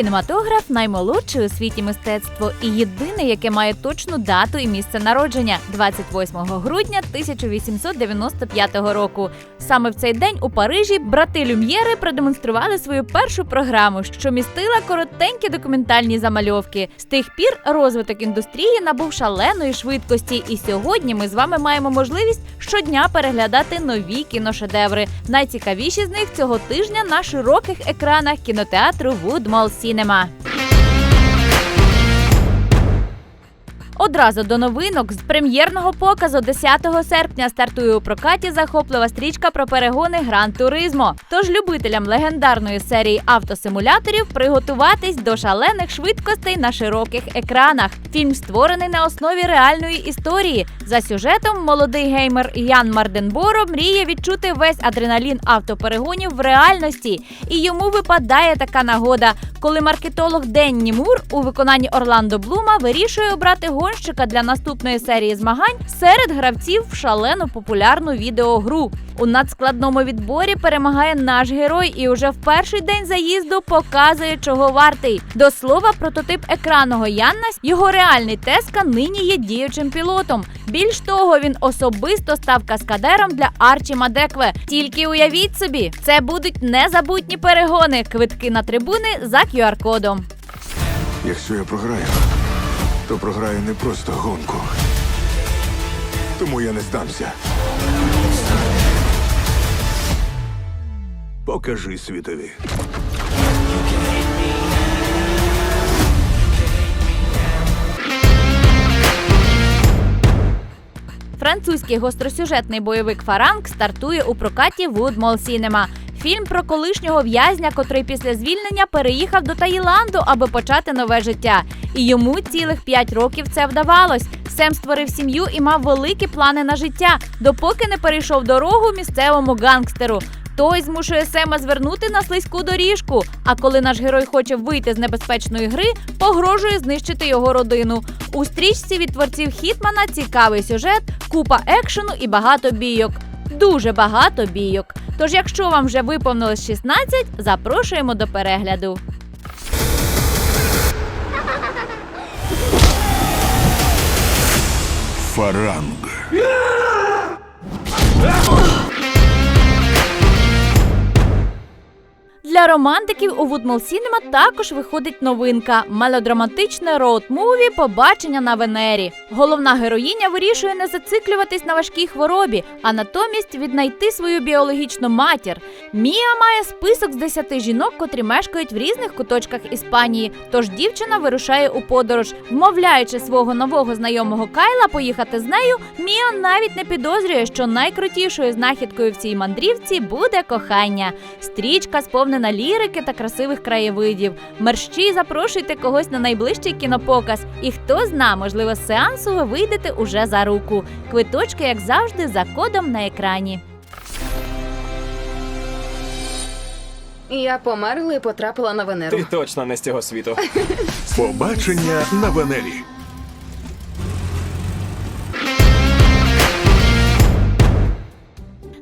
Кінематограф наймолодше у світі мистецтво і єдине, яке має точну дату і місце народження 28 грудня 1895 року. Саме в цей день у Парижі брати Люм'єри продемонстрували свою першу програму, що містила коротенькі документальні замальовки. З тих пір розвиток індустрії набув шаленої швидкості, і сьогодні ми з вами маємо можливість щодня переглядати нові кіношедеври. Найцікавіші з них цього тижня на широких екранах кінотеатру Woodmall Cinema. Одразу до новинок з прем'єрного показу 10 серпня стартує у прокаті захоплива стрічка про перегони Гран Туризмо. Тож любителям легендарної серії автосимуляторів приготуватись до шалених швидкостей на широких екранах. Фільм створений на основі реальної історії. За сюжетом молодий геймер Ян Марденборо мріє відчути весь адреналін автоперегонів в реальності, і йому випадає така нагода, коли маркетолог Денні Мур у виконанні Орландо Блума вирішує обрати гонщика для наступної серії змагань серед гравців в шалено популярну відеогру. У надскладному відборі перемагає наш герой і уже в перший день заїзду показує, чого вартий. До слова, прототип екранного Яннас, його реальний Теска нині є діючим пілотом. Більш того, він особисто став каскадером для Арчі Мадекве. Тільки уявіть собі, це будуть незабутні перегони, квитки на трибуни за QR-кодом. Якщо я програю, то програю не просто гонку. Тому я не здамся. Покажи світові. Французький гостросюжетний бойовик Фаранг стартує у прокаті Woodmall Cinema. Фільм про колишнього в'язня, котрий після звільнення переїхав до Таїланду, аби почати нове життя. І йому цілих п'ять років це вдавалось. Сем створив сім'ю і мав великі плани на життя, допоки не перейшов дорогу місцевому гангстеру. Той змушує Сема звернути на слизьку доріжку. А коли наш герой хоче вийти з небезпечної гри, погрожує знищити його родину. У стрічці від творців Хітмана цікавий сюжет, купа екшену і багато бійок. Дуже багато бійок. Тож, якщо вам вже виповнилось 16, запрошуємо до перегляду. Фаранг. Для романтиків у Woodmall Cinema також виходить новинка мелодраматичне роуд-муві Побачення на Венері. Головна героїня вирішує не зациклюватись на важкій хворобі, а натомість віднайти свою біологічну матір. Мія має список з 10 жінок, котрі мешкають в різних куточках Іспанії. Тож дівчина вирушає у подорож, вмовляючи свого нового знайомого Кайла поїхати з нею. Мія навіть не підозрює, що найкрутішою знахідкою в цій мандрівці буде кохання. Стрічка сповнена лірики та красивих краєвидів. Мерщій запрошуйте когось на найближчий кінопоказ. І хто зна, можливо, з сеансу ви вийдете уже за руку. Квиточки, як завжди, за кодом на екрані. Я померла і потрапила на Венеру. Ти точно не з цього світу. Побачення на Венері.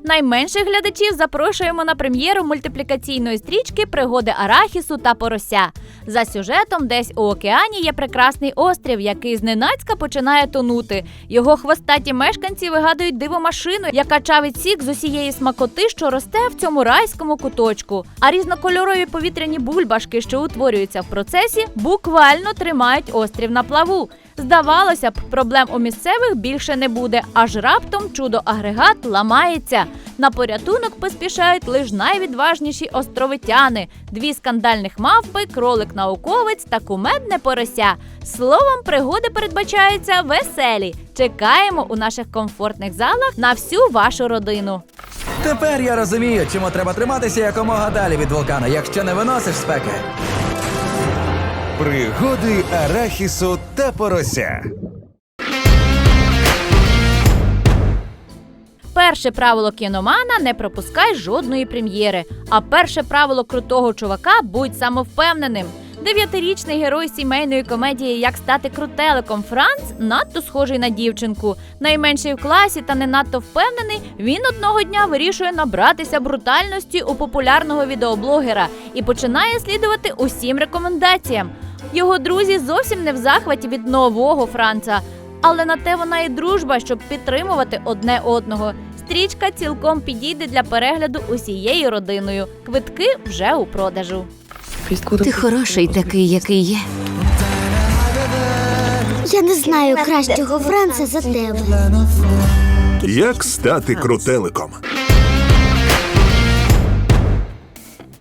Найменших глядачів запрошуємо на прем'єру мультиплікаційної стрічки Пригоди Арахісу та Порося. За сюжетом, десь у океані є прекрасний острів, який зненацька починає тонути. Його хвостаті мешканці вигадують дивомашину, яка чавить сік з усієї смакоти, що росте в цьому райському куточку. А різнокольорові повітряні бульбашки, що утворюються в процесі, буквально тримають острів на плаву. Здавалося б, проблем у місцевих більше не буде, аж раптом чудо-агрегат ламається. На порятунок поспішають лише найвідважніші островитяни, дві скандальних мавпи, кролик-науковець та кумедне порося. Словом, пригоди передбачаються веселі. Чекаємо у наших комфортних залах на всю вашу родину. Тепер я розумію, чому треба триматися якомога далі від вулкана, якщо не виносиш спеки. Пригоди арахісу та порося. Перше правило кіномана не пропускай жодної прем'єри. А перше правило крутого чувака будь самовпевненим. Дев'ятирічний герой сімейної комедії Як стати крутеликом Франц надто схожий на дівчинку. Найменший в класі та не надто впевнений, він одного дня вирішує набратися брутальності у популярного відеоблогера і починає слідувати усім рекомендаціям. Його друзі зовсім не в захваті від нового Франца. Але на те вона і дружба, щоб підтримувати одне одного. Стрічка цілком підійде для перегляду усією родиною. Квитки вже у продажу. Ти хороший такий, який є. Я не знаю кращого Франца за тебе. Як стати крутеликом?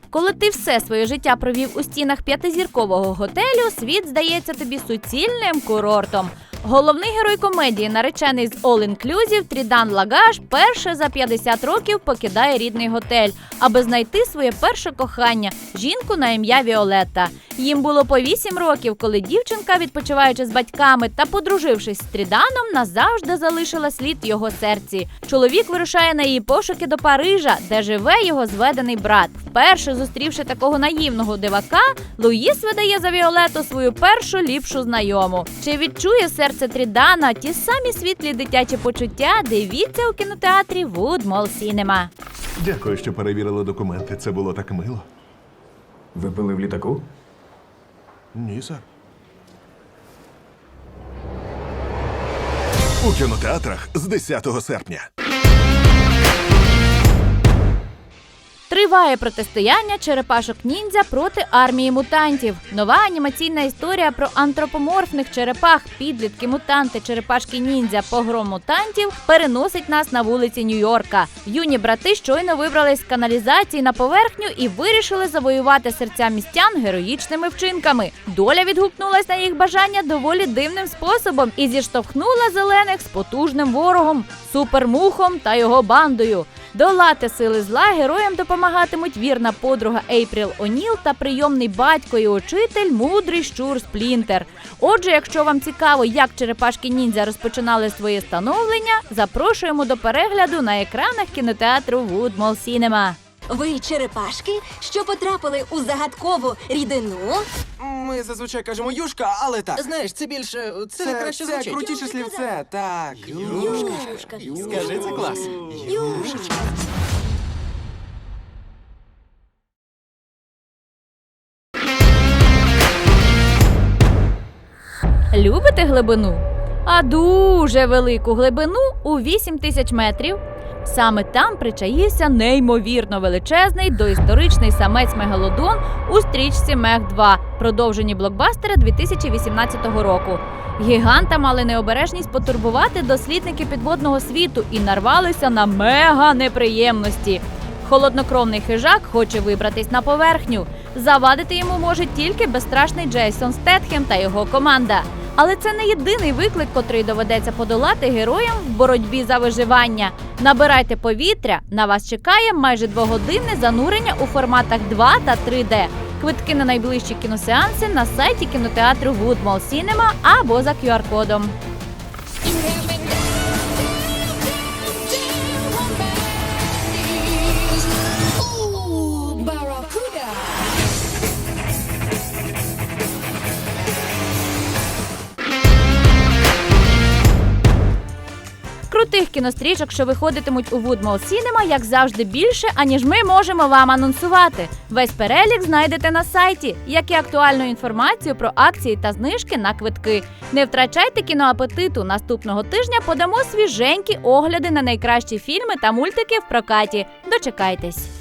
Коли ти все своє життя провів у стінах п'ятизіркового готелю, світ здається тобі суцільним курортом. Головний герой комедії, наречений з All Inclusive, Трідан Лагаш, перше за 50 років покидає рідний готель, аби знайти своє перше кохання жінку на ім'я Віолетта. Їм було по 8 років, коли дівчинка, відпочиваючи з батьками та подружившись з Тріданом, назавжди залишила слід його серці. Чоловік вирушає на її пошуки до Парижа, де живе його зведений брат. Вперше зустрівши такого наївного дивака, Луїс видає за Віолету свою першу ліпшу знайому. Чи відчує серце Трідана ті самі світлі дитячі почуття? Дивіться у кінотеатрі Woodmall Cinema. Дякую, що перевірили документи. Це було так мило. Ви були в літаку? Ні, сер. У кінотеатрах з 10 серпня. Триває протистояння черепашок ніндзя проти армії мутантів. Нова анімаційна історія про антропоморфних черепах, підлітки, мутанти, черепашки ніндзя, погром мутантів переносить нас на вулиці Нью-Йорка. Юні брати щойно вибрались з каналізації на поверхню і вирішили завоювати серця містян героїчними вчинками. Доля відгукнулась на їх бажання доволі дивним способом і зіштовхнула зелених з потужним ворогом, супермухом та його бандою. Долати сили зла героям допомагатимуть вірна подруга Ейпріл О'Ніл та прийомний батько і учитель мудрий щур Сплінтер. Отже, якщо вам цікаво, як черепашки ніндзя розпочинали своє становлення, запрошуємо до перегляду на екранах кінотеатру Woodmall Cinema. Ви черепашки, що потрапили у загадкову рідину? Ми зазвичай кажемо юшка, але так. Знаєш, це більше це, Це, краще це звучить. крутіше слівце, так. Юшка, юшка, Скажи, це клас. юшечка. Любите глибину? А дуже велику глибину у 8 тисяч метрів. Саме там причаївся неймовірно величезний доісторичний самець мегалодон у стрічці Мех 2, продовжені блокбастера 2018 року. Гіганта мали необережність потурбувати дослідники підводного світу і нарвалися на мега неприємності. Холоднокровний хижак хоче вибратись на поверхню. Завадити йому може тільки безстрашний Джейсон Стетхем та його команда. Але це не єдиний виклик, котрий доведеться подолати героям в боротьбі за виживання. Набирайте повітря. На вас чекає майже двогодинне занурення у форматах 2 та 3D. Квитки на найближчі кіносеанси на сайті кінотеатру Woodmall Cinema або за QR-кодом. Крутих кінострічок, що виходитимуть у Woodmall Cinema, як завжди, більше, аніж ми можемо вам анонсувати. Весь перелік знайдете на сайті, як і актуальну інформацію про акції та знижки на квитки. Не втрачайте кіноапетиту. Наступного тижня подамо свіженькі огляди на найкращі фільми та мультики в прокаті. Дочекайтесь.